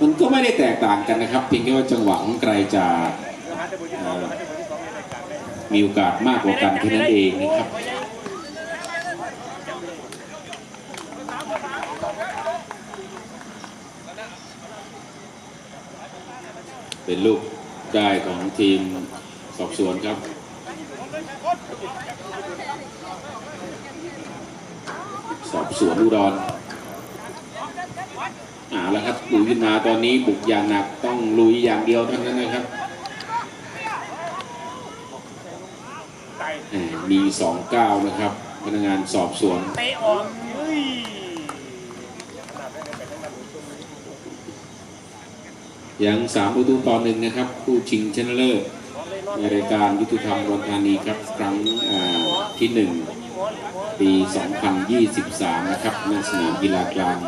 มันก็ไม่ได้แตกต่างกันนะครับเพียงแค่ว่าจังหวะของใครจะเอ่อมีโอกาสมากกว่ากันแค่นั้นเองนะครับเป็นลูกได้ของทีมสอบสวนครับ สอบสวนอุดร อ่าแล้วครับลุยขึ้นมาตอนนี้บุกอย่างหนักต้องลุยอย่างเดียวเท่านั้นนะครับมมีสองเก้านะครับพนักงานสอบสวนเตะออกเฮ้ยยังสามประตูต่อหนึ่งนะครับผู้ชิงชนะเลิศในรายการยุติธรรมวันธานีครับครั้งที่หนึ่งปี 2023 นะครับณสนามกีฬากลาง